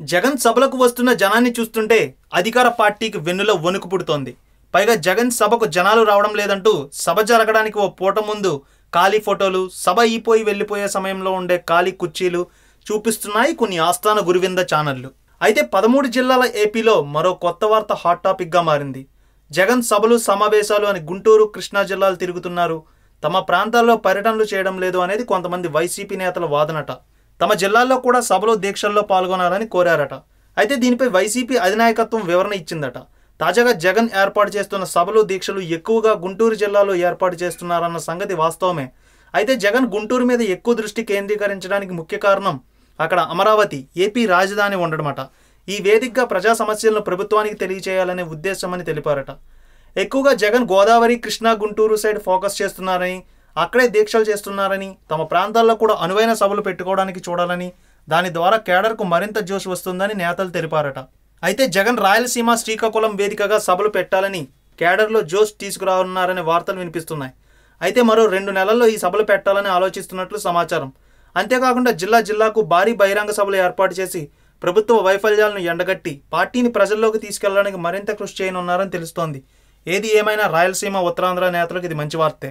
జగన్ సభలకు వస్తున్న జనాన్ని చూస్తుంటే అధికార పార్టీకి వెన్నులో వణుకు పుడుతోంది. పైగా జగన్ సభకు జనాలు రావడం లేదంటూ సభ జరగడానికి ఓ పూట ముందు ఖాళీ ఫోటోలు సభ అయిపోయి వెళ్ళిపోయే సమయంలో ఉండే ఖాళీ కుర్చీలు చూపిస్తున్నాయి కొన్ని ఆస్థాన గురువింద ఛానళ్ళు అయితే పదమూడు జిల్లాల ఏపీలో మరో కొత్త వార్త హాట్ టాపిక్గా మారింది. జగన్ సభలు సమావేశాలు అని గుంటూరు కృష్ణా జిల్లాలు తిరుగుతున్నారు. తమ ప్రాంతాల్లో పర్యటనలు చేయడం లేదు అనేది కొంతమంది వైసీపీ నేతల వాదనట. తమ జిల్లాల్లో కూడా సభలో దీక్షల్లో పాల్గొనాలని కోరారట. అయితే దీనిపై వైసీపీ అధినాయకత్వం వివరణ ఇచ్చిందట. తాజాగా జగన్ ఏర్పాటు చేస్తున్న సభలు దీక్షలు ఎక్కువగా గుంటూరు జిల్లాలో ఏర్పాటు చేస్తున్నారన్న సంగతి వాస్తవమే. అయితే జగన్ గుంటూరు మీద ఎక్కువ దృష్టి కేంద్రీకరించడానికి ముఖ్య కారణం అక్కడ అమరావతి ఏపీ రాజధాని ఉండడమట. ఈ వేదికగా ప్రజా సమస్యలను ప్రభుత్వానికి తెలియచేయాలనే ఉద్దేశమని తెలిపారట. ఎక్కువగా జగన్ గోదావరి కృష్ణా గుంటూరు సైడ్ ఫోకస్ చేస్తున్నారని అక్కడే దీక్షలు చేస్తున్నారని తమ ప్రాంతాల్లో కూడా అనువైన సభలు పెట్టుకోవడానికి చూడాలని దాని ద్వారా కేడర్కు మరింత జోష్ వస్తుందని నేతలు తెలిపారట. అయితే జగన్ రాయలసీమ శ్రీకాకుళం వేదికగా సభలు పెట్టాలని కేడర్లో జోష్ తీసుకురానున్నారనే వార్తలు వినిపిస్తున్నాయి. అయితే మరో రెండు నెలల్లో ఈ సభలు పెట్టాలని ఆలోచిస్తున్నట్లు సమాచారం. అంతేకాకుండా జిల్లా జిల్లాకు భారీ బహిరంగ సభలు ఏర్పాటు చేసి ప్రభుత్వ వైఫల్యాలను ఎండగట్టి పార్టీని ప్రజల్లోకి తీసుకెళ్ళడానికి మరింత కృషి చేయనున్నారని తెలుస్తోంది. ఏది ఏమైనా రాయలసీమ ఉత్తరాంధ్ర నేతలకు ఇది మంచి వార్తే.